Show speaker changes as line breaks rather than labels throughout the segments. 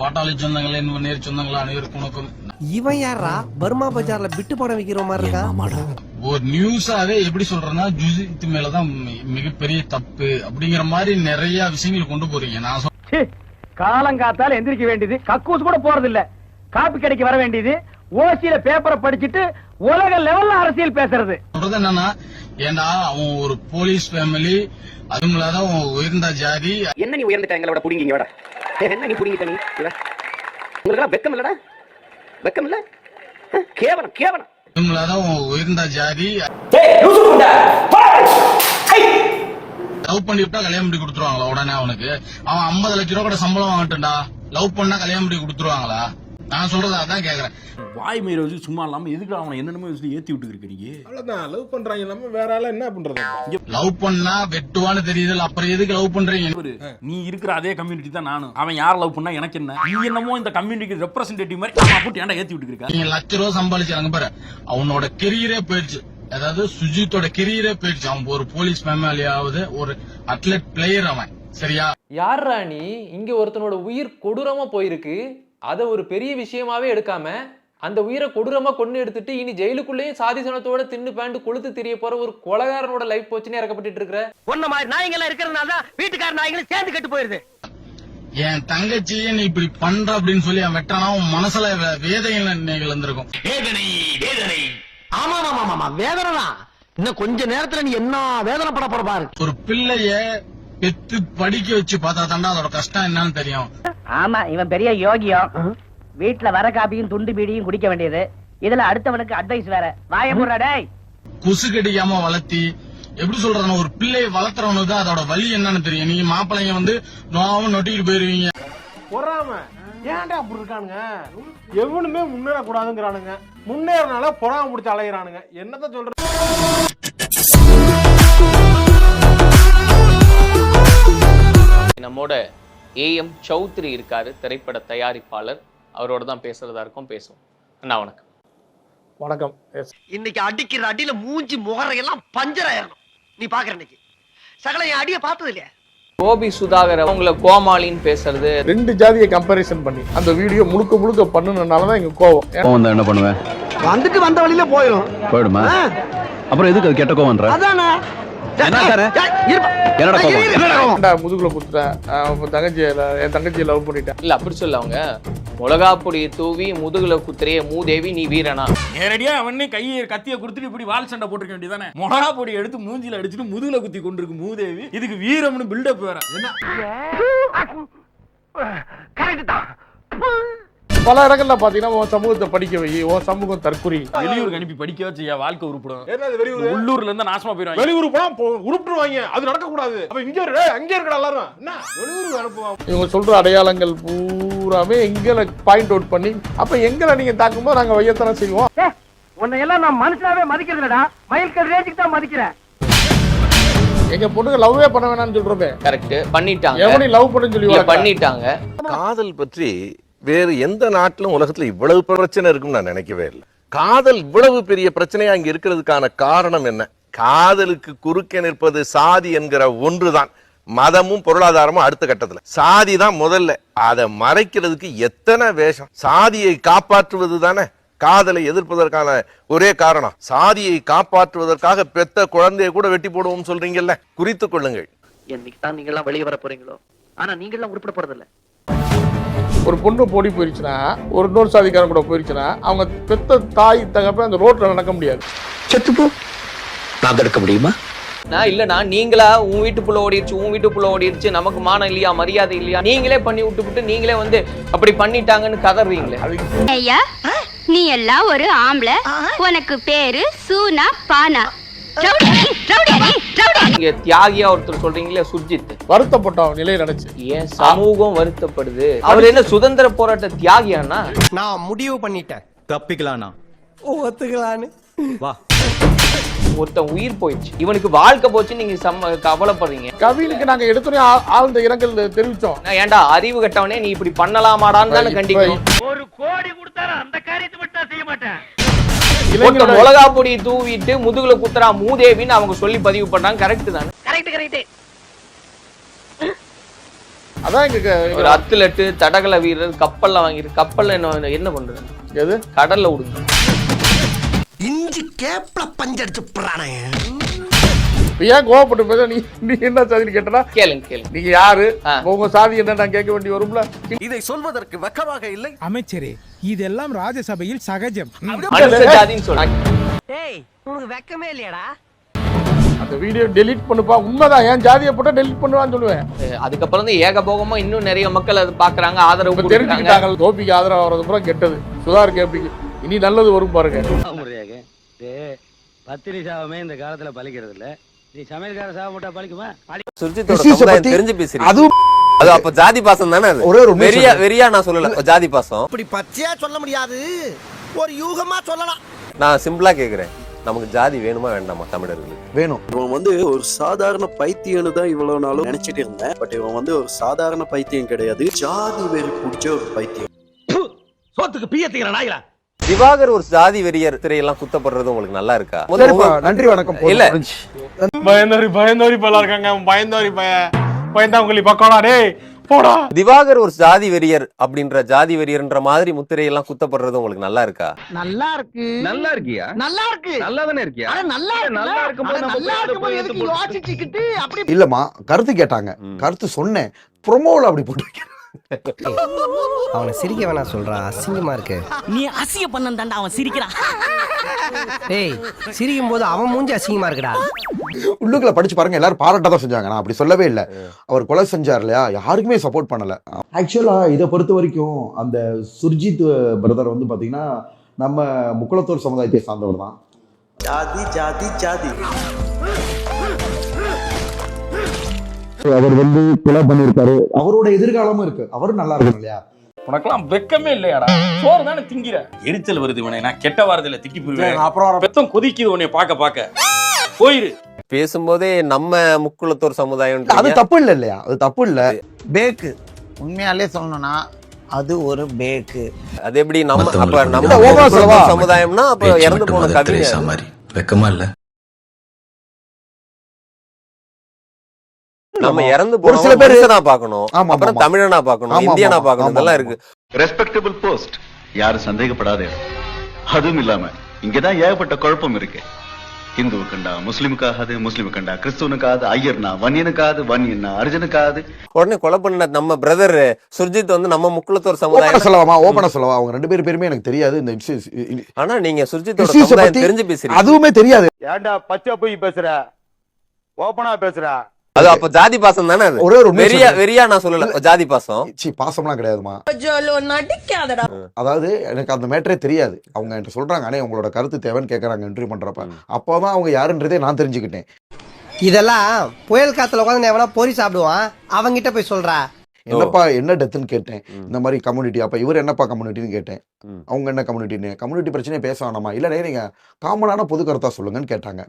பாட்டாளி சொந்தங்களே நேர் சொந்தங்களா அனைவருக்கும் வணக்கம்.
இவன் யாரா பர்மா பஜார்ல பிட்டு படம் விக்கிற மாதிரி இருக்கான்
ஒரு நியூஸாவே எப்படி சொல்றேன்னா ஜுஜித் மேலதான் மிகப்பெரிய தப்பு அப்படிங்கிற மாதிரி நிறைய விஷயங்கள் கொண்டு போறீங்க. நான்
காலங்காத்தால எந்திரிக்க வேண்டியது. கக்கூஸ் கூட போறது இல்ல காப்பி கடைக்கு வர வேண்டியது. ஓசியில பேப்பரை படிச்சிட்டு உலக லெவல்ல அரசியல் பேசுறது.
சொல்றது என்னன்னா ஏண்டா அவன் ஒரு போலீஸ் ஃபேமிலி அதுவும் இல்லாத உயர்ந்த ஜாதி.
என்ன நீ உயர்ந்துட்ட? எங்களோட புடிங்கிங்க வாடா. என்ன நீ புடிங்கிட்ட நீ? உங்களுக்கு வெக்கம் இல்லடா வெக்கம் இல்ல கேவலம் கேவலம்.
உயர்ந்த ஜாதி. லவ் பண்ணி விட்டா கல்யாணம் பண்ணி கொடுத்துருவாங்களா உடனே அவனுக்கு? அவன் 50 லட்ச ரூபா கூட சம்பளம் வாங்கட்டும்டா. லவ் பண்ணா கல்யாணம் பண்ணி கொடுத்துருவாங்களா? நான் சொல்றது அதான் கேக்குறேன்.
வாய் மயிரை வச்சு சும்மா இல்லாம எதுக்கு அவனை என்னென்னமோ வச்சு ஏத்தி விட்டு இருக்கீங்க?
அவ்வளவுதான். லவ் பண்றாங்க நம்ம வேற ஆளா என்ன பண்றது?
லவ் பண்ணா வெட்டுவான்னு தெரியுது அப்புறம் எதுக்கு லவ் பண்றீங்க?
நீ இருக்கிற அதே கம்யூனிட்டி தான் நானும். அவன் யார் லவ் பண்ணா எனக்கு என்ன? நீ என்னமோ இந்த கம்யூனிட்டிக்கு ரெப்ரசன்டேட்டிவ் மாதிரி அவன் போட்டு ஏன்டா ஏத்தி விட்டு இருக்கா?
நீங்க லட்ச ரூபா சம்பாதிச்சாங்க பாரு. அவனோட கெரியரே போயிடுச்சு. அதாவது சுஜித்தோட கெரியரே போயிடுச்சு. அவன் ஒரு போலீஸ் மேமாலியாவது ஒரு அத்லெட் பிளேயர் அவன். சரியா?
யார்ரா நீ? இங்க ஒருத்தனோட உயிர் கொடூரமா போயிருக்கு. அதை ஒரு பெரிய விஷயமாவே எடுக்காம அந்த உயிரை கொடூரமா கொண்டு எடுத்துட்டு இனி ஜெயிலுக்குள்ளேயும் சாதி சனத்தோட தின்னு பேண்டு கொளுத்து தெரிய போற ஒரு கொலகாரனோட லைஃப் போச்சுன்னு இறக்கப்பட்டு இருக்கிற.
ஒன்ன மாதிரி நாய்ங்க இருக்கிறதுனால தான் வீட்டுக்கார நாய்களும் சேர்ந்து கெட்டு போயிருது.
என் தங்கச்சியே நீ இப்படி பண்ற அப்படின்னு சொல்லி அவன் வெட்டானா அவன் மனசுல வே- வேதனைகள் இருந்திருக்கும்
ஆமா ஆமா ஆமா வேதனை தான். இன்னும் கொஞ்ச நேரத்துல நீ என்ன வேதனை பட போற பாரு.
ஒரு பிள்ளைய பெத்து படிக்க வச்சு பார்த்தா தாண்டா அதோட கஷ்டம் என்னன்னு தெரியும்.
ஆமா இவன் பெரிய யோகியம் வீட்டுல வர காப்பியும் துண்டு பீடியும் குடிக்க வேண்டியது. இதுல அடுத்தவனுக்கு அட்வைஸ் வேற. வாய முறா டேய்.
குசு கடிக்காம வளர்த்தி எப்படி சொல்றதுன்னா ஒரு பிள்ளையை வளர்த்துறவனுக்கு தான் அதோட வலி என்னன்னு தெரியும். நீங்க மாப்பிள்ளைங்க வந்து நோவும் நொட்டிட்டு போயிருவீங்க.
பொறாம. ஏன்டா அப்படி இருக்கானுங்க? எவனுமே முன்னேற கூடாதுங்கிறானுங்க முன்னேறனால பொறாம முடிச்சு அலையிறானுங்க. என்னத்த சொல்றது
நம்மோட ஏஎம் சௌத்ரி இருக்காரு திரைப்பட தயாரிப்பாளர். அவரோட தான் பேசுறதா இருக்கும் பேசுவோம். அண்ணா வணக்கம்.
வணக்கம். எஸ்
இன்னைக்கு அடிக்கிற அடியில மூஞ்சி முகரையெல்லாம் பஞ்சர் ஆயிரணும். நீ பாக்குற இன்னைக்கு. சகல என் அடிய பார்த்தது இல்லையா?
கோபி சுதாகர் அவங்கள கோமாளின்னு பேசுறது.
ரெண்டு ஜாதியை கம்பேரிசன் பண்ணி அந்த வீடியோ முழுக்க முழுக்க பண்ணுனனால தான் எங்க கோவம்.
கோவம் வந்தா என்ன பண்ணுவேன்?
வந்துட்டு வந்த வழியில போயிடும்?
போயிடுமா அப்புறம் எதுக்கு அது கெட்ட கோவம்ன்ற?
அதானே.
முதுகுல குத்துட்டேன் அவன் தங்கச்சியை ல- என் தங்கச்சியை லவ் பண்ணிட்டேன்.
இல்ல அப்படி சொல்ல அவங்க. மிளகா பொடியை தூவி முதுகுல குத்துறைய மூதேவி நீ வீரனா?
நேரடியா அவனே கையை கத்திய கொடுத்துட்டு இப்படி வால் சண்டை போட்டுருக்க வேண்டியதானே மொளகா பொடி எடுத்து மூஞ்சில அடிச்சுட்டு முதுகுல குத்தி கொண்டிருக்கு மூதேவி இதுக்கு வீரம்னு பில்டப் வேற. என்ன?
கரெக்ட் தான்.
பல இடங்கள்ல பாத்தீங்கன்னா உன் சமூகத்தை படிக்க வை உன் சமூகம் தற்குறி
வெளியூருக்கு அனுப்பி படிக்க வச்சு என் வாழ்க்கை உருப்படும். உள்ளூர்ல இருந்து நாசமா போயிடுவாங்க.
வெளியூர் போனா உருப்பிட்டுருவாங்க அது நடக்க கூடாது அப்ப இங்க இரு அங்க இருக்கடா எல்லாரும். என்ன? வெளியூருக்கு அனுப்புவாங்க இவங்க சொல்ற அடையாளங்கள் பூராமே எங்களை பாயிண்ட் அவுட் பண்ணி அப்ப எங்களை நீங்க தாக்கும்போது நாங்க வையத்தானே செய்வோம்.
உன்னை எல்லாம் நான் மனுஷனாவே மதிக்கிறது இல்லடா. மயில்கல் ரேஞ்சுக்கு தான் மதிக்கிறேன்.
எங்க பொண்ணுங்க லவ்வே பண்ண வேணாம்னு சொல்றோமே.
கரெக்ட் பண்ணிட்டாங்க.
எவனையும் லவ் பண்ணுன்னு சொல்லி.
பண்ணிட்டாங்க.
காதல் பற்றி வேறு எந்த நாட்டிலும் உலகத்துல இவ்வளவு பிரச்சனை இருக்கும்னு நான் நினைக்கவே இல்லை. காதல் இவ்வளவு பெரிய பிரச்சனையா இங்க இருக்கிறதுக்கான காரணம் என்ன? காதலுக்கு குறுக்கே நிற்பது சாதி என்கிற ஒன்றுதான். மதமும் பொருளாதாரமும் அடுத்த கட்டத்துல. சாதி தான் முதல்ல. அதை மறைக்கிறதுக்கு எத்தனை வேஷம்? சாதியை காப்பாற்றுவது தானே? காதலை எதிர்ப்பதற்கான ஒரே காரணம். சாதியை காப்பாற்றுவதற்காக பெத்த குழந்தையை கூட வெட்டி போடுவோம் சொல்றீங்கல்ல? குறித்துக் கொள்ளுங்கள்.
என்னைக்கு தான் நீங்க எல்லாம் வெளியே வர போறீங்களோ? ஆனா நீங்க எல்லாம் உருப்பட
ஒரு பொண்ணு போடி போயிருச்சுன்னா ஒரு இன்னொரு சாதிக்காரன் கூட போயிருச்சுன்னா அவங்க பெத்த தாய் தகப்ப அந்த ரோட்ல நடக்க முடியாது.
செத்துப்போ நான் தடுக்க முடியுமா?
நான் இல்லனா நீங்களா உன் வீட்டுக்குள்ள ஓடிடுச்சு உன் வீட்டுக்குள்ள ஓடிடுச்சு நமக்கு மானம் இல்லையா மரியாதை இல்லையா நீங்களே பண்ணி விட்டுவிட்டு நீங்களே வந்து அப்படி பண்ணிட்டாங்கன்னு கதறீங்களே.
ஐயா நீ எல்லாம் ஒரு ஆம்பளை. உனக்கு பேரு சூனா பானா.
நீங்க தியாகியா ஒருத்தர் சொல்றீங்களே சுர்ஜித்.
வருத்தப்பட்ட நிலை நினைச்சு.
ஏன் சமூகம் வருத்தப்படுது? அவர் என்ன சுதந்திர போராட்ட தியாகியானா
நான் முடிவு பண்ணிட்டேன்.
தப்பிக்கலாம்னா
ஒத்துக்கலான்னு.
வா.
ஒருத்தன் உயிர் போயிடுச்சு. இவனுக்கு வாழ்க்கை போச்சு நீங்க செம்ம கவலைப்படுறீங்க.
கவினுக்கு நாங்க எடுத்தோன்னே ஆ- ஆழ்ந்த இரங்கல் தெரிவிச்சோம்.
ஏன்டா அறிவு கட்டவனே நீ இப்படி பண்ணலாமாடான்னு தானே கண்டிக்கணும்
ஒரு கோடி கொடுத்தாலும் அந்த காரியத்தை மட்டும் செய்ய மாட்டேன்.
ஒருத்தன் மிளகா பொடி தூவிட்டு முதுகுல குத்துறா மூதேவின்னு அவங்க சொல்லி பதிவு பண்ணாங்க கரெக்ட் தானே?
கரெக்ட் கரெக்ட்
அதான் எங்க
ஒரு அத்லெட்டு தடகள வீரர் கப்பல்ல வாங்கிரு கப்பல்ல என்ன என்ன பண்றது?
எது?
கடல்ல விடுங்க
இஞ்சி கேப்ல பஞ்சடிச்சு புறானே
ஏன் கோவப்பட்டு பேச நீ நீ என்ன சாதின்னு கேட்டனா?
கேளுங்க கேளுங்க.
நீங்க யாரு. உங்க சாதி என்ன நான் கேட்க வேண்டி வரும்ல?
இதை சொல்வதற்கு வெக்கமாக இல்லை.
அமைச்சரே இதெல்லாம் ராஜசபையில் சகஜம்.
டேய் உனக்கு வெக்கமே இல்லையாடா?
அந்த வீடியோ டெலீட் பண்ணுப்பா. உண்மைதான். ஏன் ஜாதியை போட்டா டெலீட் பண்ணுவான்னு சொல்லுவேன்.
அதுக்கப்புறம் தான் ஏகபோகமா இன்னும் நிறைய மக்கள் அதை பாக்குறாங்க ஆதரவு
தெரிஞ்சுக்கிட்டாங்க. கோபிக்கு ஆதரவு வர்றது பூரா கெட்டது. சுதார் கேபிக்கு. இனி நல்லது வரும் பாருங்க.
பத்திரி சாவமே இந்த காலத்துல பலிக்கிறது இல்ல நீ சமையல்கார சாவ போட்டா
தெரிஞ்சு பேசுறீங்க.
அதுவும்
அது அப்ப ஜாதி பாசம் தானே அது?
ஒரே ஒரு
வெறியா. வெறியா நான் சொல்லல. ஜாதி பாசம்.
இப்படி பச்சையா சொல்ல முடியாது. ஒரு யூகமா சொல்லலாம்.
நான் சிம்பிளா கேக்குறேன். நமக்கு ஜாதி வேணுமா வேண்டாமா தமிழர்களுக்கு?
வேணும்.
இவன் வந்து ஒரு சாதாரண பைத்தியம்னு தான் இவ்வளவு நாளும் நினைச்சிட்டு இருந்தேன். பட் இவன் வந்து ஒரு சாதாரண பைத்தியம் கிடையாது. ஜாதி வெறி பிடிச்ச ஒரு பைத்தியம்.
சோத்துக்கு
திவாகர் ஒரு ஜாதி வெறியர் திரையெல்லாம் குத்தப்படுறது உங்களுக்கு நல்லா இருக்கா?
நன்றி வணக்கம்.
இல்ல.
பயந்தோரி பயந்தோரி பல இருக்காங்க. பயந்தோரி பய பயந்தாங்குழி பக்கோடா டேய் போடா.
திவாகர் ஒரு ஜாதி வெறியர் அப்படின்ற ஜாதி வெறியர்ன்ற மாதிரி முத்திரையெல்லாம் குத்தப்படுறது உங்களுக்கு நல்லா இருக்கா?
நல்லா இருக்கு.
நல்லா இருக்கியா?
நல்லா இருக்கு.
நல்லா தானே இருக்கியா
நல்லா இருக்கு
நல்லா
அப்படி
இல்லம்மா கருத்து கேட்டாங்க. கருத்து சொன்னேன். ப்ரொமோல அப்படி போட்டு வைக்கிறேன்.
அவனை சிரிக்க வேணாம் சொல்றா. அசிங்கமா இருக்கு.
நீ அசிய பண்ண தாண்டா அவன் சிரிக்கிறான்.
டேய் சிரிக்கும் போது அவன் மூஞ்சி அசிங்கமா இருக்குடா.
உள்ளுக்குள்ள படிச்சு பாருங்க எல்லாரும் பாராட்ட தான் செஞ்சாங்க. நான் அப்படி சொல்லவே இல்லை. அவர் கொலை செஞ்சார் இல்லையா? யாருக்குமே சப்போர்ட் பண்ணல. ஆக்சுவலா இதை பொறுத்த வரைக்கும் அந்த சுர்ஜித் பிரதர் வந்து பாத்தீங்கன்னா நம்ம முக்குளத்தூர் சமுதாயத்தை சார்ந்தவர் தான்.
ஜாதி ஜாதி ஜாதி.
அவர் வந்து கொலை பண்ணிருக்காரு அவரோட எதிர்காலமும் இருக்கு. அவரும் நல்லா இருக்கும் இல்லையா?
உனக்கெல்லாம் வெக்கமே இல்லையாடா. சோறு தானே திங்கிற. எரிச்சல் வருது இவனை. நான் கெட்ட வாரத்துல திக்கி போயிருவேன்
அப்புறம்
பெத்தம் கொதிக்குது உன்னை பார்க்க பார்க்க. போயிரு.
பேசும்போதே நம்ம முக்குளத்தோர் சமுதாயம்
அது தப்பு இல்லை இல்லையா? அது தப்பு இல்ல.
பேக்கு. உண்மையாலே சொல்லணும்னா அது ஒரு பேக்கு.
அது எப்படி நம்ம அப்ப நம்ம? சமுதாயம்னா அப்ப இறந்து போன கவிஞர்.
வெக்கமா இல்ல.
நம்ம இறந்து
ஒரு சில
போன
பேரு-
மனுஷனா பார்க்கணும் அப்புறம். தமிழனா பார்க்கணும் இந்தியனா பார்க்கணும் இதெல்லாம். இருக்கு.
ரெஸ்பெக்டபிள் போஸ்ட் யாரும் சந்தேகப்படாதே. அதுவும் இல்லாம இங்கதான் ஏகப்பட்ட குழப்பம் இருக்கு. ஹிந்துவுக்குண்டா முஸ்லிமுக்காகாது முஸ்லிமுக்குண்டா கிறிஸ்துவனுக்காது ஐயர்னா வன்னியனுக்காது வன்னியன்னா அர்ஜுனுக்காது
உடனே கொலை பண்ண நம்ம பிரதர் சுர்ஜித் வந்து நம்ம முக்குளத்தோர் சமுதாயம்
சொல்லலாமா ஓபனா சொல்லவா? அவங்க ரெண்டு பேர் பேருமே எனக்கு தெரியாது. இந்த
ஆனா நீங்க
பத்தி
தெரிஞ்சு பேசுறீங்க.
அதுவுமே தெரியாது.
ஏன்டா பச்சை போய் பேசுற? ஓபனா பேசுற?
அது அப்ப ஜாதி பாசம் தானே அது?
ஒரே ஒரு
வெறியா. வெறியா நான் சொல்லல. ஜாதி பாசம்?
சி பாசம்லாம் கிடையாதுமா. அதாவது எனக்கு அந்த மேட்டரே தெரியாது. அவங்க என்கிட்ட சொல்றாங்க அண்ணே உங்களோட கருத்து தேவைன்னு கேட்கறாங்க இன்டர்வியூ பண்றப்ப. அப்போதான் அவங்க யாருன்றதே நான் தெரிஞ்சுக்கிட்டேன்.
இதெல்லாம் புயல் காத்துல உட்காந்து எவனா பொறி சாப்பிடுவான்? அவங்கிட்ட போய் சொல்றா.
என்னப்பா என்ன டெத்துன்னு கேட்டேன். இந்த மாதிரி கம்யூனிட்டி அப்ப இவர் என்னப்பா கம்யூனிட்டின்னு கேட்டேன். அவங்க என்ன கம்யூனிட்டின்னு கம்யூனிட்டி பிரச்சனையே பேச வேணாமா? இல்ல நீங்க காமனான பொது கருத்தா சொல்லுங்கன்னு கேட்டாங்க.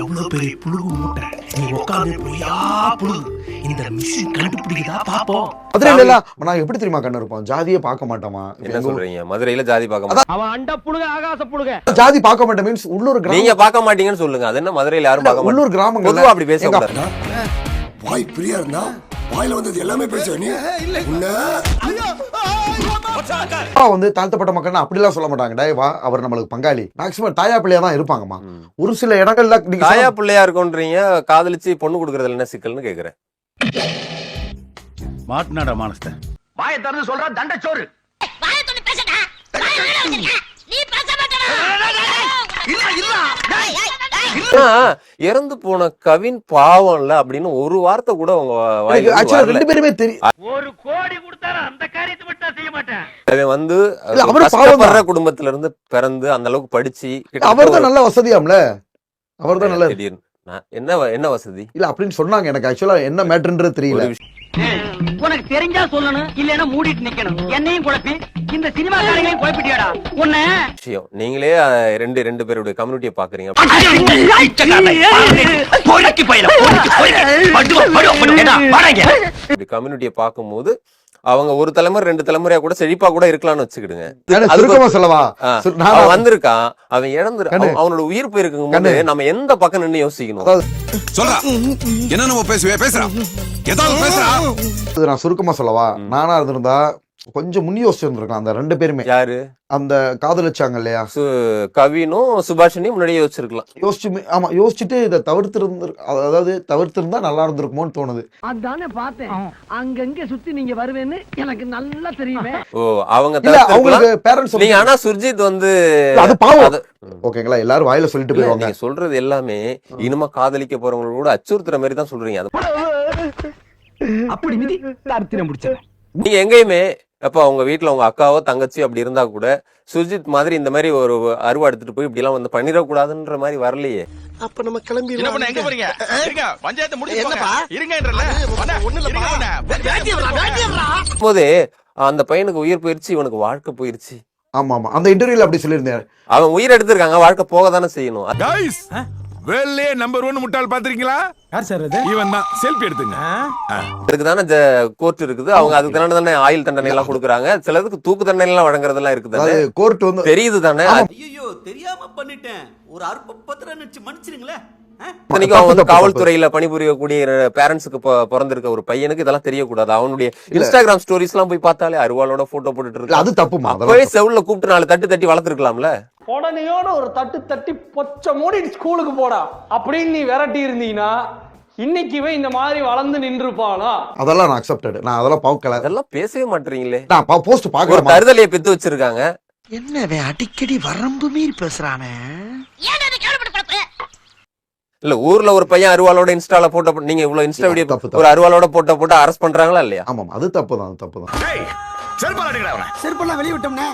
எவ்வளவு பெரிய புழுகு மூட்டை? நீ உட்காந்து பொய்யா புழுகு. இந்த மிஷின் கண்டுபிடிக்குதா பாப்போம்.
மதுரையில எல்லாம் நான் எப்படி தெரியுமா கண்ணு இருப்போம் ஜாதியே பார்க்க மாட்டோமா?
என்ன சொல்றீங்க? மதுரையில ஜாதி பார்க்க மாட்டோம்
அவன் அண்ட புழுக ஆகாச புழுக.
ஜாதி பார்க்க மாட்டேன் மீன்ஸ் உள்ளூர்
நீங்க
கிராமம்
பார்க்க மாட்டீங்கன்னு சொல்லுங்க. அது என்ன மதுரையில யாரும் பார்க்க
உள்ளூர் கிராமங்கள்ல
பொதுவா அப்படி பேச கூடாது.
வாய் பிரியா இருந்தா வாயில வந்தது எல்லாமே பேசுவ நீ?
அப்பா வந்து தாழ்த்தப்பட்ட மக்கள்னா அப்படிலாம் சொல்ல மாட்டாங்க. டேய் வா அவர் நம்மளுக்கு பங்காளி. மேக்சிமம் தாயா பிள்ளையா தான் இருப்பாங்கம்மா. ஒரு சில இடங்கள்ல நீங்க
தாயா பிள்ளையா இருக்குன்றீங்க காதலிச்சு பொண்ணு கொடுக்கறதுல என்ன சிக்கல்னு கேக்குறேன்.
மாட்டினாடா மானஸ்த
வாயை திறந்து சொல்றான் தண்டச்சோறு.
ஆனா, இறந்து போன கவின் பாவம்ல அப்படின்னு ஒரு வார்த்தை கூட வரல.
ரெண்டு பேருமே தெரியும்
ஒரு கோடி கொடுத்தாரு அந்த காரியத்தை மட்டும் செய்ய மாட்டேன்.
அவன் வந்து கஷ்டப்படுற
பாவம்
குடும்பத்துல இருந்து பிறந்து அந்த அளவுக்கு படிச்சு
அவர் தான் நல்ல வசதியாம்ல? அவர் தான் நல்ல
திடீர்னு. என்ன என்ன வசதி?
இல்ல அப்படின்னு சொன்னாங்க எனக்கு ஆக்சுவலா என்ன மேட்டர்ன்றது தெரியல.
உனக்கு தெரிஞ்சா சொல்லணும் இல்லைன்னா மூடிட்டு நிக்கணும். என்னையும் குழப்பி. இந்த சினிமா காரங்களையும் குழப்பிட்டியாடா? உன்ன?
விஷயம் நீங்களே ரெண்டு ரெண்டு பேருடைய கம்யூனிட்டியை பாக்குறீங்க. கம்யூனிட்டியை பார்க்கும்போது அவங்க ஒரு தலைமுறை ரெண்டு தலைமுறையா கூட செழிப்பா கூட இருக்கலாம்னு வச்சுக்கிடுங்க.
சுருக்கமா சொல்லவா?
அவன் வந்திருக்கான் அவன் இழந்து அவனோட உயிர் போயிருக்கும் போது நம்ம எந்த பக்கம் நின்னு யோசிக்கணும்?
சொல்றா. என்ன நம்ம பேசுவே பேசுறா. ஏதாவது பேசுறா.
அது நான் சுருக்கமா சொல்லவா? நானா இருந்திருந்தா கொஞ்சம் முன் யோசிச்சிருந்திருக்கலாம் அந்த ரெண்டு பேருமே.
யாரு?
அந்த காதலிச்சாங்க இல்லையா?
சு கவினும் சுபாஷினியும் முன்னாடியே யோசிச்சிருக்கலாம்
யோசிச்சு ஆமா யோசிச்சுட்டு இதை தவிர்த்திருந்து அதாவது தவிர்த்திருந்தா நல்லா இருந்திருக்குமோன்னு தோணுது.
அதானே பார்த்தேன். அங்கங்க சுத்தி நீங்க வருவேன்னு எனக்கு நல்லா தெரியுமே.
ஓ அவங்க.
அவங்களுக்கு பேரண்ட்ஸ்
நீங்க ஆனா சுர்ஜித் வந்து
அது பாவம்.
அது-
ஓகேங்களா எல்லாரும் வாயில சொல்லிட்டு போயிருவாங்க.
நீங்க சொல்றது எல்லாமே இனிமே காதலிக்க போறவங்கள கூட அச்சுறுத்துற மாதிரி தான் சொல்றீங்க. அது
அப்படி மிதி தருத்திரம் முடிச்ச
நீங்க எங்கேயுமே அப்ப அவங்க வீட்ல உங்க அக்காவோ தங்கச்சி அப்படி இருந்தா கூட சுர்ஜித் மாதிரி இந்த மாதிரி ஒரு அருவா எடுத்துட்டு போய் இப்படி எல்லாம் வந்து பண்ணிடக்கூடாதுன்ற மாதிரி வரலையே.
அப்ப நம்ம கிளம்பி
என்ன பண்ண எங்க போறீங்க? இருங்க பஞ்சாயத்து முடிச்சு
என்னப்பா?
இருங்கன்றல.
போதே அந்த பையனுக்கு உயிர் போயிருச்சு இவனுக்கு வாழ்க்கை போயிருச்சு.
ஆமா ஆமா. அந்த இன்டர்வியூல அப்படி சொல்லியிருந்தேன்
அவன் உயிர் எடுத்திருக்காங்க வாழ்க்கை போக தானே செய்யணும்
வேல்லே நம்பர் ஒன் முட்டாள் பாத்திருக்கீங்களா
யார் சார் அது?
இவன் தான். செல்ஃபி எடுத்துங்க.
அதுக்கு தானே கோர்ட் இருக்குது. அவங்க அதுக்கு தானே தானே ஆயுள் தண்டனை எல்லாம் கொடுக்குறாங்க. சிலதுக்கு தூக்கு தண்டனை எல்லாம் வழங்குறதெல்லாம் இருக்குது
அதாவது கோர்ட் வந்து
தெரியுது தானே
ஐயோ தெரியாம பண்ணிட்டேன். ஒரு அற்ப பத்திரம் நினைச்சு மன்னிச்சிருங்களேன்.
இத்தனைக்கும் அவன் வந்து காவல்துறையில பணிபுரியக்கூடிய பேரண்ட்ஸுக்கு பிறந்திருக்க ஒரு பையனுக்கு இதெல்லாம் தெரியக்கூடாது அவனுடைய இன்ஸ்டாகிராம் ஸ்டோரிஸ் எல்லாம் போய் பார்த்தாலே அருவாளோட போட்டோ போட்டுட்டு
இல்ல
இருக்கான்
அது தப்புமா
அப்பவே செவுல்ல கூப்பிட்டு நாலு தட்டு தட்டி வளர்த்துருக்கலாம்ல
உடனேயோட ஒரு தட்டு தட்டி பொச்ச மூடி ஸ்கூலுக்கு போடா அப்படின்னு நீ விரட்டி இருந்தீங்கன்னா இன்னைக்கு இவன் இந்த மாதிரி வளர்ந்து நின்றுப்பானா
அதெல்லாம் நான் அக்செப்டட் நான் அதெல்லாம் பார்க்கல
அதெல்லாம் பேசவே மாட்டீங்களே
நான் போஸ்ட்
ஒரு
பார்க்கல
தருதலையை பெத்து வச்சிருக்காங்க
என்ன அடிக்கடி வரம்பு மீறி பேசுறானே
இல்ல ஊர்ல ஒரு பையன் அருவாளோட இன்ஸ்டால போட்டோ நீங்க இவ்வளவு இன்ஸ்டா வீடியோ
தப்பு.
ஒரு அருவாளோட போட்டோ போட்டு அரெஸ்ட் பண்றாங்களா இல்லையா?
ஆமாம் அது தப்பு தான் அது தப்பு தான்
செருப்பால் அடிக்கிறா
வெளியே விட்டோம்னே.